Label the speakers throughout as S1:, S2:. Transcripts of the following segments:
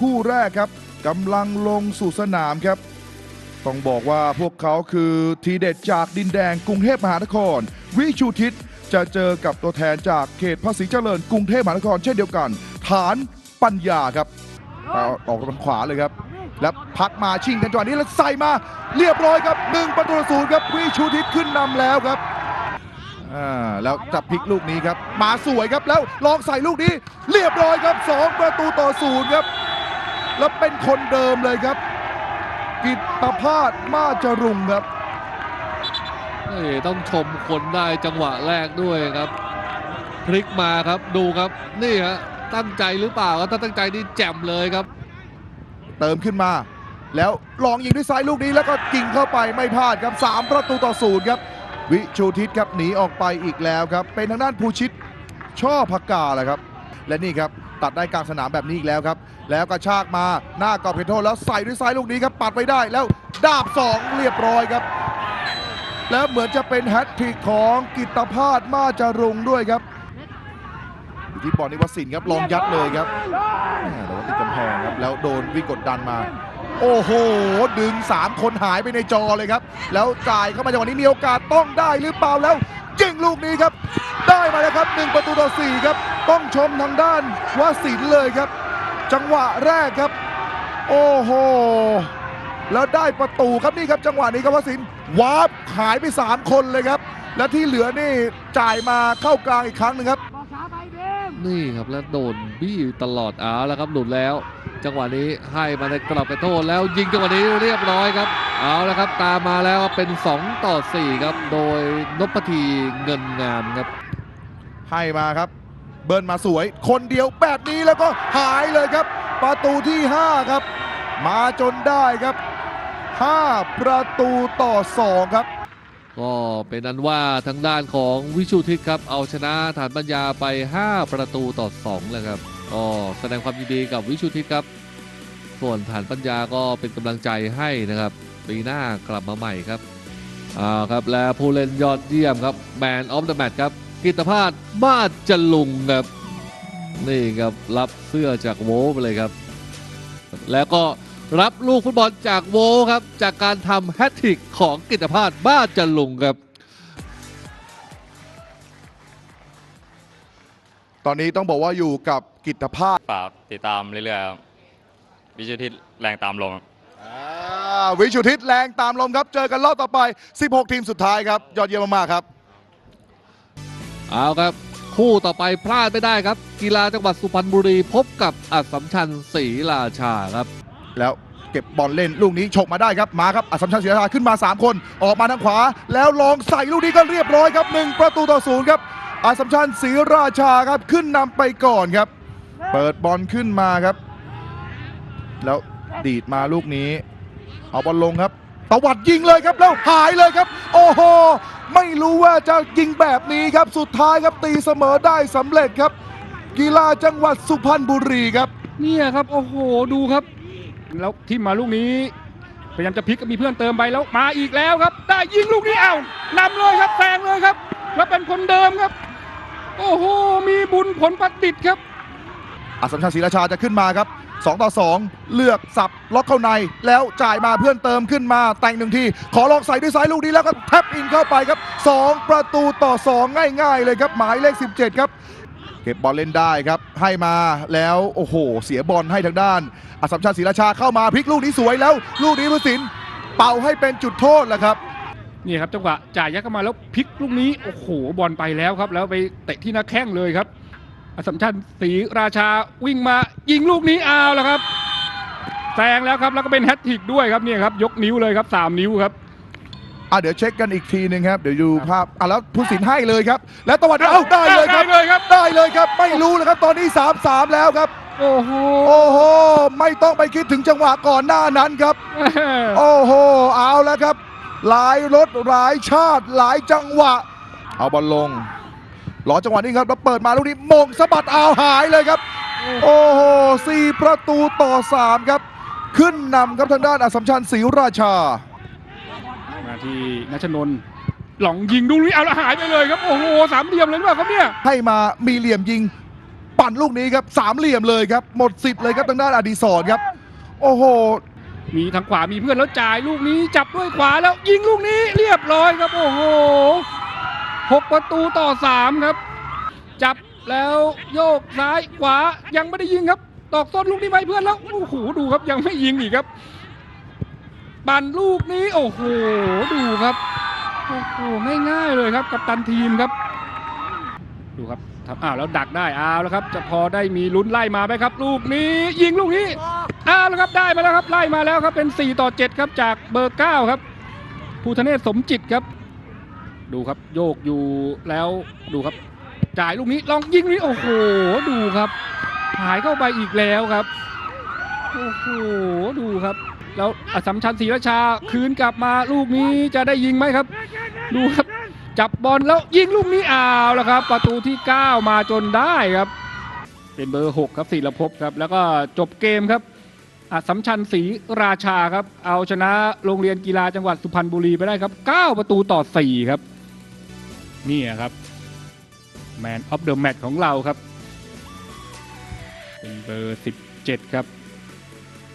S1: คู่แรกครับกำลังลงสู่สนามครับ ต้องบอกว่าพวกเขาคือทีเด็ดจากดินแดงกรุงเทพมหานคร วิชูทิศจะเจอกับตัวแทนจากเขตภาษีเจริญกรุงเทพมหานคร เช่นเดียวกัน ฐานปัญญาครับเอาออกทางขวาเลยครับ แล้วพักมาชิงกันจังหวะนี้แล้วใส่มาเรียบร้อยครับหนึ่งประตูต่อศูนย์ครับวิชูทิศขึ้นนำแล้วครับอ่าแล้วจับพลิกลูกนี้ครับ มาสวยครับแล้วลองใส่ลูกนี้ เรียบร้อยครับสองประตูต่อศูนย์ครับ แล้วเป็นคนเดิมเลยครับ กิตตพาสมาจรุงครับ
S2: นี่ต้องชมคนได้จังหวะแรกด้วยครับ พลิกมาครับดูครับนี่ฮะตั้งใจหรือเปล่าครับถ้าตั้งใจนี่แจ่มเลยครับ
S1: เติมขึ้นมา แล้วลองยิงด้วยซ้ายลูกนี้แล้วก็ยิงเข้าไปไม่พลาดครับ 3 ประตูต่อศูนย์ครับ วิชูทิศครับหนีออกไปอีกแล้วครับ เป็นทางด้านภูชิตช่อพักกาแหละครับ และนี่ครับ ตัดได้กลางสนามแบบนี้อีกแล้วครับ แล้วกระชากมาหน้ากอบเขตโทษแล้วใส่ด้วยซ้ายลูกนี้ครับปัดไปได้แล้วดาบ 2 เรียบร้อยครับ แล้วเหมือนจะเป็นแฮตทริกของกิตตพาสมาจารุงด้วยครับอยู่ที่บอลนิวัสินครับลองยัดเลยครับแต่ว่าติดกำแพงครับแล้วโดนวิกดดันมา โอ้โห ดึง 3 คนหายไปในจอเลยครับ แล้วจ่ายเข้ามาจังหวะนี้มีโอกาสต้องได้หรือเปล่าแล้ว ยิงลูกนี้ครับ ได้มาแล้วครับ 1 ประตูต่อ 4 ครับ ต้องชมทางด้านวสินเลยครับ จังหวะแรกครับ โอ้โห แล้วได้ประตูครับนี่ครับ จังหวะนี้ครับวสินวาร์ปหายไป 3 คนเลยครับ และที่เหลือนี่จ่ายมาเข้ากลางอีกครั้งหนึ่งครับ
S2: นี่ครับแล้วโดนบี้ตลอดเอาแล้วครับหลุดแล้ว จังหวะนี้ให้มาในกรอบไปโทษแล้วยิงจังหวะนี้เรียบร้อยครับ เอาแล้วครับตามมาแล้วเป็น 2 ต่อ 4 ครับ โดยนพทีเงินงามครับ
S1: ให้มาครับ เบิร์นมาสวย คนเดียวแบบนี้แล้วก็หายเลยครับ ประตูที่ 5 ครับ มาจนได้ครับ 5 ประตูต่อ 2 ครับ
S2: ก็เป็นนั้นว่าทางด้านของวิชูทิศครับ เอาชนะฐานปัญญาไป 5 ประตูต่อ2เลยครับก็แสดงความยินดีกับวิชูทิศครับ ส่วนฐานปัญญาก็เป็นกำลังใจให้นะครับปีหน้ากลับมาใหม่ครับอ่าครับและผู้เล่นยอดเยี่ยมครับแมนออฟเดอะแมตช์ครับกิตภาสมาศจลุงครับนี่ครับรับเสื้อจากโวไปเลยครับ แล้วก็รับลูกฟุตบอลจากโวครับ จากการทำแฮตทริกของกิตภาสบ้าจันลุงครับ
S1: ตอนนี้ต้องบอกว่าอยู่กับกิตภาส
S3: ฝากติดตามเรื่อยๆครับวิชุทิศแรงตามลมครับ
S1: อ่าวิชุทิศแรงตามลมครับ เจอกันรอบต่อไป 16 ทีมสุดท้ายครับ ยอดเยี่ยมมากๆครับ
S2: เอาครับ คู่ต่อไปพลาดไม่ได้ครับ กีฬาจังหวัดสุพรรณบุรีพบกับอัสสัมชัญศรีราชาครับ
S1: แล้วเก็บบอลเล่นลูกนี้ฉกมาได้ครับ มาครับอัสสัมชัญศรีราชาขึ้นมา 3 คน ออกมาทางขวา แล้วลองใส่ลูกนี้ก็เรียบร้อยครับ 1 ประตูต่อศูนย์ครับ อัสสัมชัญศรีราชาครับขึ้นนำไปก่อนครับ เปิดบอลขึ้นมาครับ แล้วดีดมาลูกนี้ เอาบอลลงครับตวัดยิงเลยครับแล้วหายเลยครับ โอ้โหไม่รู้ว่าจะยิงแบบนี้ครับสุดท้ายครับตีเสมอได้สำเร็จครับ กีฬาจังหวัดสุพรรณบุรีครับ
S4: เนี่ยครับโอ้โหดูครับ แล้วที่มาลูกนี้พยายามจะพลิกก็มีเพื่อนเติมไปแล้วมาอีกแล้วครับ ได้ยิงลูกนี้เอ้านำเลยครับแซงเลยครับ แล้วเป็นคนเดิมครับ โอ้โห มีบุญผลประดิษฐ์ครับ
S1: อัสสัมชัญศรีราชาจะขึ้นมาครับ 2 ต่อ 2 เลือกสับล็อกเข้าในแล้วจ่ายมาเพื่อนเติมขึ้นมาแต่งหนึ่งที ขอลองใส่ด้วยซ้ายลูกนี้แล้วก็แท็บอินเข้าไปครับ 2 ประตูต่อ 2 ง่าย ๆ เลยครับ หมายเลข 17 ครับ เก็บบอลเล่นได้ครับ ให้มาแล้วโอ้โห เสียบอลให้ทางด้านอัสสัมชัญศรีราชาเข้ามาพลิกลูกนี้สวยแล้ว ลูกนี้ผู้สินเป่าให้เป็นจุดโทษแหละครับ
S4: นี่ครับจังหวะจ่ายยัดเข้ามาแล้วพลิกลูกนี้โอ้โหบอลไปแล้วครับ แล้วไปเตะที่หน้าแข้งเลยครับอสสัมชัญศรีราชาวิ่งมายิงลูกนี้เอาแล้วครับแซงแล้วครับแล้วก็เป็นแฮตทริกด้วยครับเนี่ยครับยกนิ้วเลยครับสามนิ้วครับ
S1: อะเดี๋ยวเช็คกันอีกทีหนึ่งครับ เดี๋ยวดูภาพอะแล้วผู้สินให้เลยครับ แล้วตะวันเอ้าได้เลยครับ
S4: ได้เลยครับ
S1: ได้เลยครับ ไม่รู้เลยครับตอนนี้ 3-3 แล้วครับ
S4: โอ้โห
S1: โอ้โหไม่ต้องไปคิดถึงจังหวะก่อนหน้านั้นครับ โอ้โหเอาแล้วครับ หลายรถหลายชาติหลายจังหวะ เอาบอลลงรอจังหวะนี้ครับแล้วเปิดมาลูกนี้มงสะบัดเอาหายเลยครับ โอ้โหสี่ประตูต่อ3ครับ ขึ้นนำครับทางด้านอัสสัมชัญศรีราชา
S4: มาที่นัชนนท์หลองยิงดูนี่เอาแล้วหายไปเลยครับ โอ้โหสามเหลี่ยมเลยหรือเปล่าครับเนี่ย
S1: ให้มามีเหลี่ยมยิง ปั่นลูกนี้ครับสามเหลี่ยมเลยครับ หมดสิทธิ์เลยครับทางด้านอดีศรครับ โอ้โห
S4: มีทางขวามีเพื่อนแล้วจ่ายลูกนี้จับด้วยขวาแล้วยิงลูกนี้เรียบร้อยครับโอ้โหหกประตูต่อสามครับ จับแล้วโยกซ้ายขวายังไม่ได้ยิงครับ ตอกต้นลูกนี้ไปเพื่อนแล้วโอ้โหดูครับยังไม่ยิงอีกครับปั่นลูกนี้โอ้โหดูครับโอ้โหง่ายๆเลยครับ กับตันทีมครับ ดูครับทำอ้าวแล้วดักได้อ้าวแล้วครับ จะพอได้มีลุ้นไล่มาไหมครับ ลูกนี้ยิงลูกนี้อ้าวแล้วครับได้มาแล้วครับไล่มาแล้วครับเป็น 4 ต่อ 7 ครับจากเบอร์ 9 ครับภูทะเนศสมจิตครับ ดูครับโยกอยู่แล้วดูครับ จ่ายลูกนี้ลองยิงนี้โอ้โหดูครับ หายเข้าไปอีกแล้วครับโอ้โหดูครับ แล้วอสัมชัญศรีราชาคืนกลับมาลูกนี้จะได้ยิงไหมครับ ดูครับ จับบอลแล้วยิงลูกนี้อ้าวแล้วครับ ประตูที่ 9 มาจนได้ครับ เป็นเบอร์ 6 ครับศิลภพครับ แล้วก็จบเกมครับอสสัมชัญศรีราชาครับ เอาชนะโรงเรียนกีฬาจังหวัดสุพรรณบุรีไปได้ครับ 9 ประตูต่อ 4 ครับ นี่ครับแมนออฟเดอะแมตช์ของเราครับ เป็นเบอร์ 17 ครับ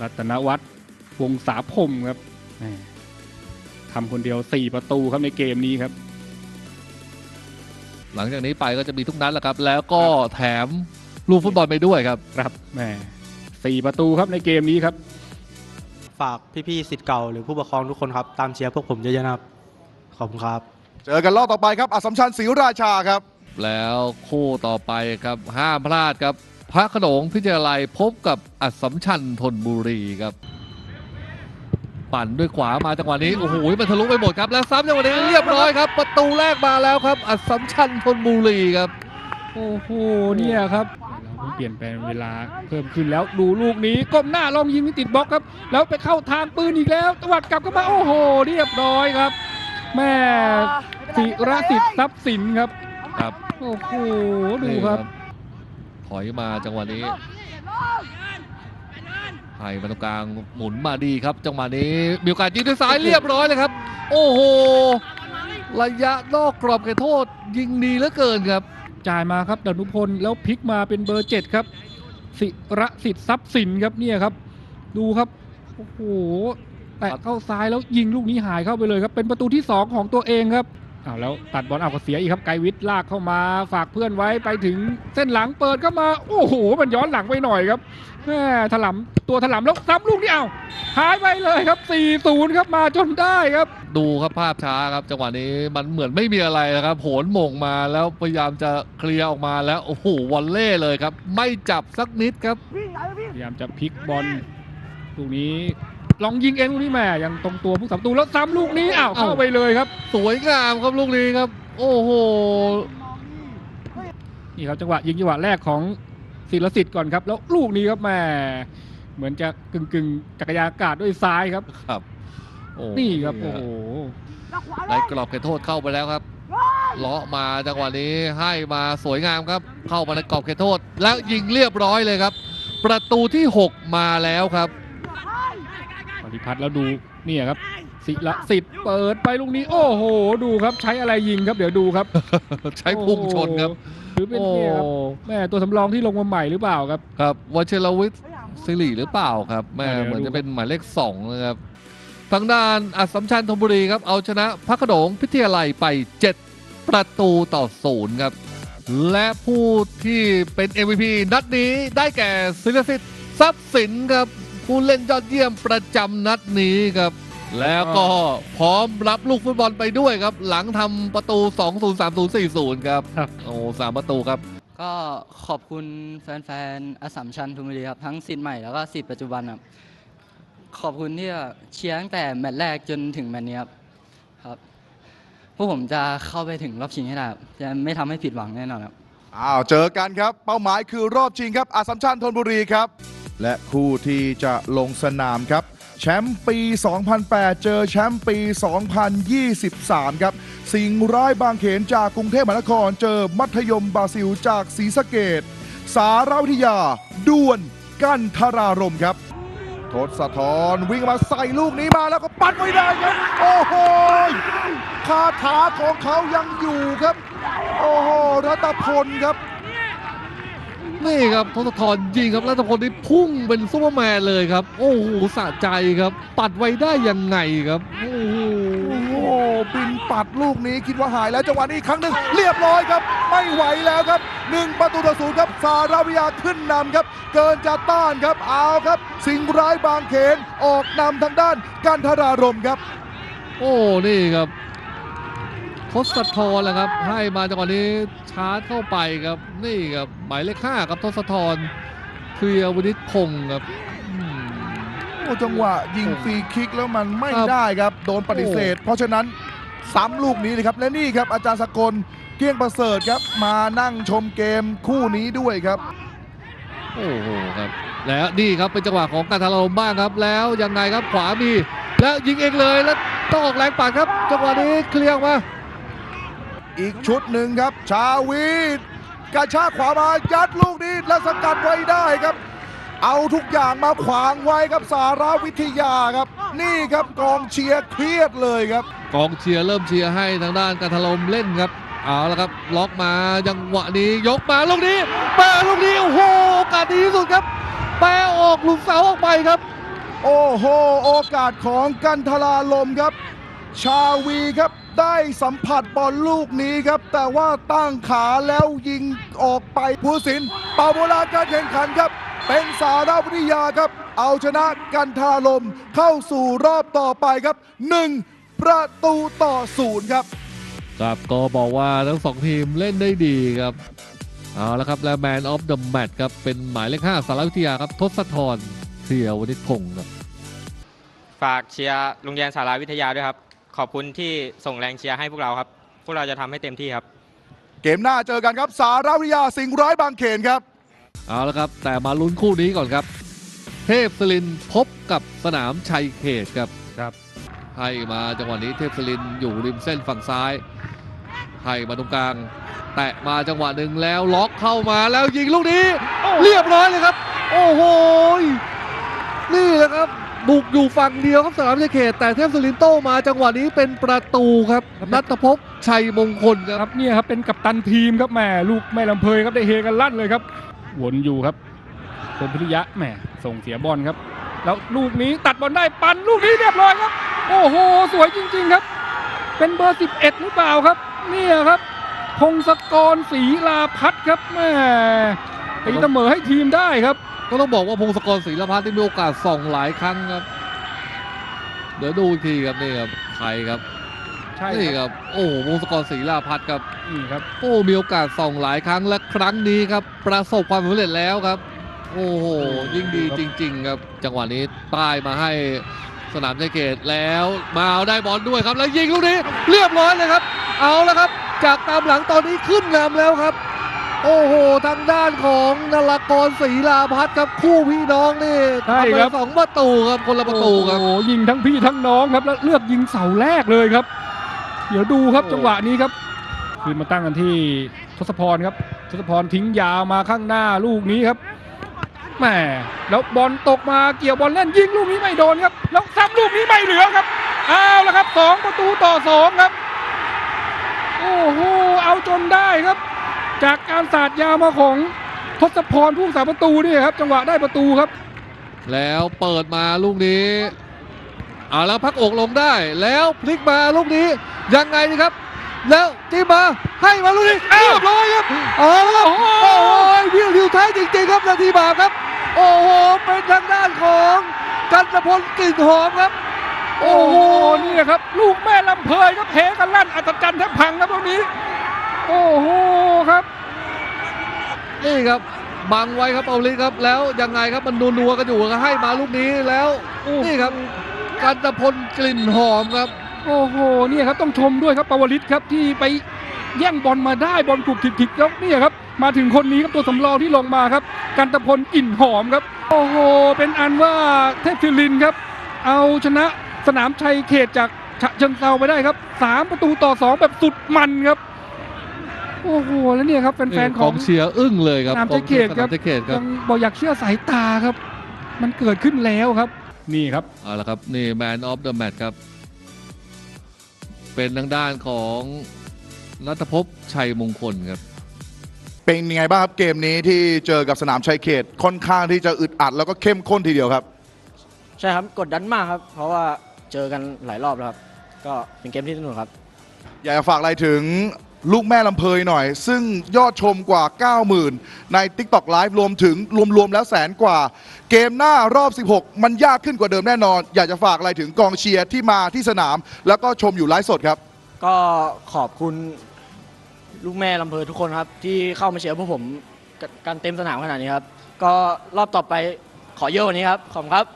S4: รัตนวัฒน์วงศาพรมครับทำคนเดียว 4 ประตูครับในเกมนี้ครับ
S2: หลังจากนี้ไปก็จะมีทุกนัดแหละครับ แล้วก็แถมลูกฟุตบอลไปด้วยครับ
S4: ครับแหม่สี่ประตูครับในเกมนี้ครับ
S5: ฝากพี่ๆสิทธิ์เก่าหรือผู้ปกครองทุกคนครับ ตามเชียร์พวกผมเยอะๆนะครับ ขอบคุณครับ
S1: เจอกันรอบต่อไปครับอัสสัมชัญศรีราชาครับ
S2: แล้วคู่ต่อไปครับห้ามพลาดครับ พระโขนงพิทยาลัยพบกับอัสสัมชัญธนบุรีครับ ปั่นด้วยขวามาจังหวะนี้โอ้โหมันทะลุไปหมดครับแล้วซ้ำจังหวะนี้เรียบร้อยครับ ประตูแรกมาแล้วครับ อัสสัมชัญธนบุรีครับ
S4: โอ้โหเนี่ยครับเราเพิ่งเปลี่ยนแปลงเวลาเพิ่มขึ้นแล้วดูลูกนี้ก้มหน้าลองยิงนี่ติดบล็อกครับ แล้วไปเข้าทางปืนอีกแล้วตวัดกลับเข้ามาโอ้โห เรียบร้อยครับ แม่ศิรสิทธิ์ทรัพย์สินครับ
S2: ครับ
S4: โอ้โหดูครับ
S2: ถอยมาจังหวะนี้ ให้มาตรงกลางหมุนมาดีครับ จังหวะนี้มีโอกาสยิงด้วยซ้ายเรียบร้อยเลยครับ โอ้โห ระยะนอกกรอบเขตโทษ ยิงดีเหลือเกินครับ
S4: จ่ายมาครับดนุพลแล้วพลิกมาเป็นเบอร์เจ็ดครับศิรสิทธิ์ทรัพย์สินครับเนี่ยครับ ดูครับ โอ้โห แตะเข้าซ้ายแล้วยิงลูกนี้หายเข้าไปเลยครับ เป็นประตูที่สองของตัวเองครับอ้าวแล้วตัดบอลเอาก็เสียอีกครับไกรวิทย์ลากเข้ามาฝากเพื่อนไว้ไปถึงเส้นหลังเปิดเข้ามา โอ้โห มันย้อนหลังไปหน่อยครับ แม่ถลำตัวถลำแล้วซ้ำลูกนี้เอาหายไปเลยครับ 4-0 ครับมาจนได้ครับ
S2: ดูครับภาพช้าครับ จังหวะนี้มันเหมือนไม่มีอะไรนะครับโผลหม่งมาแล้วพยายามจะเคลียร์ออกมาแล้ว โอ้โหวอลเล่เลยครับ ไม่จับสักนิดครับ
S4: พยายามจะพลิกบอลลูกนี้ลองยิงเองลูกนี้แหม่ยังตรงตัวผู้สาประตูแล้วซ้ำลูกนี้อ้าวเข้าไปเลยครับ
S2: สวยงามครับลูกนี้ครับ โอ้โห
S4: นี่ครับจังหวะยิงจังหวะแรกของ ศิลสิทธิ์ก่อนครับ แล้วลูกนี้ครับแหม่เหมือนจะกึ่งกึ่งๆจักรยานอากาศด้วยซ้ายครับ
S2: ครับโอ้
S4: นี่ครับโอ้โห
S2: ในกรอบเขตโทษเข้าไปแล้วครับเลาะมาจังหวะนี้ให้มาสวยงามครับ เข้ามาในกรอบเขตโทษ แล้วยิงเรียบร้อยเลยครับ ประตูที่ 6 มาแล้วครับ
S4: ปฏิพัฒน์แล้วดูเนี่ยครับ ศิลสิทธิ์เปิดไปลูกนี้ โอ้โห ดูครับใช้อะไรยิงครับเดี๋ยวดูครับ
S2: ใช้พุ่งชนครับ
S4: โอ้โหหรือเป็น
S2: โอ้
S4: เนี่ยครับแม่ตัวสำรองที่ลงมาใหม่หรือเปล่าครับ
S2: ครับวัชรวิทย์สิริหรือเปล่าครับแม่
S4: เดี๋ยว
S2: เหมือน
S4: ดู
S2: จะเป็นหมายเลขสองนะครับทางด้านอัสสัมชัญธนบุรีครับเอาชนะพระโขนงพิทยาลัยไป 7 ประตูต่อศูนย์ครับ และผู้ที่เป็น MVP นัดนี้ได้แก่ศิลสิทธิ์ทรัพย์สินครับผู้เล่นยอดเยี่ยมประจำนัดนี้ครับ แล้วก็พร้อมรับลูกฟุตบอลไปด้วยครับ หลังทำประตู 2-0 3-0 4-0 ครับ
S4: ครับ
S2: โอ้สามประตูครับ
S6: ก็ขอบคุณแฟนๆอสสัมชัญธนบุรีครับ ทั้งสิทธิ์ใหม่แล้วก็สิทธิ์ปัจจุบันครับ ขอบคุณที่เชียร์ตั้งแต่แมตช์แรกจนถึงแมตช์นี้ครับครับพวกผมจะเข้าไปถึงรอบชิงให้ได้ครับจะไม่ทำให้ผิดหวังแน่นอนครับ
S1: อ้าวเจอกันครับ เป้าหมายคือรอบชิงครับอาสัมชัญธนบุรีครับ และคู่ที่จะลงสนามครับ แชมป์ปี 2008 เจอแชมป์ปี 2023 ครับ สิงห์ร้ายบางเขนจากกรุงเทพมหานคร เจอมัธยมบราซิลจากศรีสะเกดสารวิทยาด่วนกันทรารมครับ ทศธรวิ่งมาใส่ลูกนี้มาแล้วก็ปัดไม่ได้ครับ โอ้โหคาถาของเขายังอยู่ครับ โอ้โหรัตพลครับ
S2: นี่ครับทศธรยิงครับแล้วทพลนี่พุ่งเป็นซูเปอร์แมนเลยครับ โอ้โหสะใจครับ ปัดไว้ได้ยังไงครับโอ้โห
S1: โอ้โหบินปัดลูกนี้คิดว่าหายแล้วจังหวะนี้อีกครั้งหนึ่งเรียบร้อยครับ ไม่ไหวแล้วครับหนึ่งประตูต่อศูนย์ครับสาราวิทยาขึ้นนำครับ เกินจะต้านครับเอาครับ สิงห์ร้ายบางเขนออกนำทางด้านกันทรารมครับ
S2: โอ้นี่ครับ ทศธรแหละครับ ให้มาจังหวะนี้ชาร์จเข้าไปครับนี่ครับหมายเลขห้าครับทศธรเคลียร์วินิตพงศ์ครับอืม
S1: โอ้จังหวะยิงฟรีคิกแล้วมันไม่
S2: ครับ
S1: ได้ครับโดนปฏิเสธ เพราะฉะนั้นซ้ำลูกนี้เลยครับ และนี่ครับอาจารย์สกลเกลี้ยงประเสริฐครับ มานั่งชมเกมคู่นี้ด้วยครับ
S2: โอ้โหครับ แล้วนี่ครับเป็นจังหวะของการทารมบ้างครับ แล้วยังไงครับขวามี แล้วยิงเองเลยแล้วต้องออกแรงปัดครับ จังหวะนี้เคลียร์ออกมา
S1: อีกชุดหนึ่งครับ ชาวีดกระชากขวามายัดลูกนี้และสกัดไว้ได้ครับ เอาทุกอย่างมาขวางไว้ครับสาราวิทยาครับ นี่ครับกองเชียร์เครียดเลยครับ
S2: กองเชียร์เริ่มเชียร์ให้ทางด้านการทารมเล่นครับ เอาละครับ ล็อกมาจังหวะนี้ยกมาลูกนี้แปะลูกนี้โอ้โหโอกาสดีที่สุดครับแปะออกหลุดเสาออกไปครับ
S1: โอ้โห โอกาสของกันทลาลมครับ ชาวีครับ ได้สัมผัสบอลลูกนี้ครับ แต่ว่าตั้งขาแล้วยิงออกไปผู้สินเป่าโบราณการแข่งขันครับ เป็นสาราวิทยาครับ เอาชนะกันทลาลมเข้าสู่รอบต่อไปครับ 1 ประตูต่อศูนย์ครับ
S2: ครับก็บอกว่าทั้งสองทีมเล่นได้ดีครับเอาละครับ และแมนออฟเดอะแมตช์ครับ เป็นหมายเลข5สารวิทยาครับทศธรเทียวนิชพงศ์ครับ
S7: ฝากเชียร์โรงเรียนสาราวิทยาด้วยครับ ขอบคุณที่ส่งแรงเชียร์ให้พวกเราครับ พวกเราจะทำให้เต็มที่ครับ
S1: เกมหน้าเจอกันครับ สาราวิทยาสิงห์ร้ายบางเขนครับ
S2: เอาละครับ แต่มาลุ้นคู่นี้ก่อนครับ เทพสลินพบกับสนามชัยเขตครับ
S4: ครับ
S2: ให้มาจังหวะนี้เทพสลินอยู่ริมเส้นฝั่งซ้าย ให้มาตรงกลาง แตะมาจังหวะหนึ่งแล้วล็อกเข้ามาแล้วยิงลูกนี้ เรียบร้อยเลยครับ โอ้โหยนี่แหละครับ บุกอยู่ฝั่งเดียวครับสนามชัยเขต แต่เทพสลินโต้มาจังหวะนี้เป็นประตูครับนัทภพชัยมงคลค
S4: ครับรับเนี่ยครับเป็นกัปตันทีมครับแหมลูกแม่ลำเพยครับได้เฮกันลั่นเลยครับวนอยู่ครับคนพิริยะแหมส่งเสียบอลครับ แล้วลูกนี้ตัดบอลได้ปันลูกนี้เรียบร้อยครับ โอ้โห สวยจริง ๆครับ เป็นเบอร์ 11 หรือเปล่าครับ เนี่ยครับพงศกรศรีลาพัฒน์ครับแหม่ตีเสมอให้ทีมได้ครับ
S2: ก็ต้องบอกว่าพงศกรศรีละพัฒน์ที่มีโอกาสส่องหลายครั้งครับ เดี๋ยวดูอีกทีครับนี่ครับใครครับ
S4: ใช่
S2: นี่
S4: ค
S2: ครับรับ โอ้โหพงศกรศรีลาพัฒน์ครับ
S4: นี่ครับ
S2: โอ้มีโอกาสส่องหลายครั้งและครั้งนี้ครับ ประสบความสำเร็จแล้วครับ โอ้โหยิ่งดีจริง ๆ ครับ จังหวะนี้ป้ายมาให้สนามชัยเกตแล้วมาเอาได้บอลด้วยครับ แล้วยิงลูกนี้เรียบร้อยเลยครับ เอาแล้วครับ จากตามหลังตอนนี้ขึ้นนำแล้วครับ โอ้โหทางด้านของนรกรศรีลาพัฒน์ครับคู่พี่น้องนี่
S4: ใช่ครับ
S2: ทำไปสองประตูครับคนละประตูครับ
S4: โอ้โหยิงทั้งพี่ทั้งน้องครับแล้วเลือกยิงเสาแรกเลยครับ เดี๋ยวดูครับ
S2: โอ้
S4: จังหวะนี้ครับคืนมาตั้งกันที่ทศพรครับทศพรทิ้งยาวมาข้างหน้าลูกนี้ครับแหมแล้วบอลตกมาเกี่ยวบอลเล่นยิงลูกนี้ไม่โดนครับ แล้วซ้ำลูกนี้ไม่เหลือครับเอาละครับสองประตูต่อสองครับ โอ้โหเอาจนได้ครับ จากการสาดยาวมาของทศพรผู้สาประตูนี่ครับ จังหวะได้ประตูครับ
S2: แล้วเปิดมาลูกนี้เอาแล้วพักอกลงได้ แล้วพลิกมาลูกนี้ยังไงดีครับ แล้วจิ้มมาให้มาลูกนี้
S4: อ้าว
S2: เรียบร้อยครับเอาแล้วครับโอ้โหวิวทิวท้ายจริงๆครับนาทีบาปครับ โอ้โหเป็นทางด้านของกันตพลกลิ่นหอมครับ
S4: โอ้โหนี่ครับ ลูกแม่ลำเพยครับเฮกันลั่นอัศจรรย์แทบพังครับตรงนี้ โอ้โหครับ
S2: นี่ครับบังไว้ครับเอาลิครับ แล้วยังไงครับมันนัวๆกันอยู่ก็ให้มาลูกนี้แล้วนี่ครับกันตพลกลิ่นหอมครับ
S4: โอ้โหเนี่ยครับต้องชมด้วยครับปวลิตครับที่ไปแย่งบอลมาได้บอลกรุบถิกๆแล้วเนี่ยครับ มาถึงคนนี้ครับตัวสำรองที่ลงมาครับ กันตพลกลิ่นหอมครับ โอ้โห เป็นอันว่าเทพศิรินทร์ครับ เอาชนะสนามชัยเขตจากฉะเชิงเซาไปได้ครับสามประตูต่อสองแบบสุดมันครับ โอ้โหแล้วเนี่ยครับแฟนๆ
S2: ข
S4: ข
S2: อ
S4: องง
S2: เชียร์อึ้งเลยครับ
S4: สนามชัยเขตครับ
S2: สนามชัยเขตครับ
S4: ยังบอกอยากเชื่อสายตาครับ มันเกิดขึ้นแล้วครับ นี่ครับ
S2: เอาละครับนี่แมนออฟเดอะแมตช์ครับ เป็นทางด้านของนัทภพชัยมงคลครับ
S1: เปเป็นยังไงบ้างครับเกมนี้ที่เจอกับสนามชัยเขตค่อนข้างที่จะอึดอัด แล้วก็เข้มข้นทีเดียวครับ
S8: ใช่ครับกดดันมากครับ เพราะว่าเจอกันหลายรอบแล้วครับ ก็เป็นเกมที่สนุกครับ
S1: อยากจะฝากอะไรถึง ลูกแม่ลำเพยหน่อย ซึ่งยอดชมกว่า 90,000 ใน TikTok Live รวมถึงรวมๆแล้วแสนกว่า เกมหน้ารอบ 16 มันยากขึ้นกว่าเดิมแน่นอน อยากจะฝากอะไรถึงกองเชียร์ที่มาที่สนาม แล้วก็ชมอยู่ไลฟ์สดครับ
S8: ก็ขอบคุณลูกแม่ลำเพอทุกคนครับ ที่เข้ามาเชียร์พวกผมกันเต็มสนามขนาดนี้ครับ ก็รอบต่อไปขอเยอะกว่านี้ครับ ขอบคุณครับ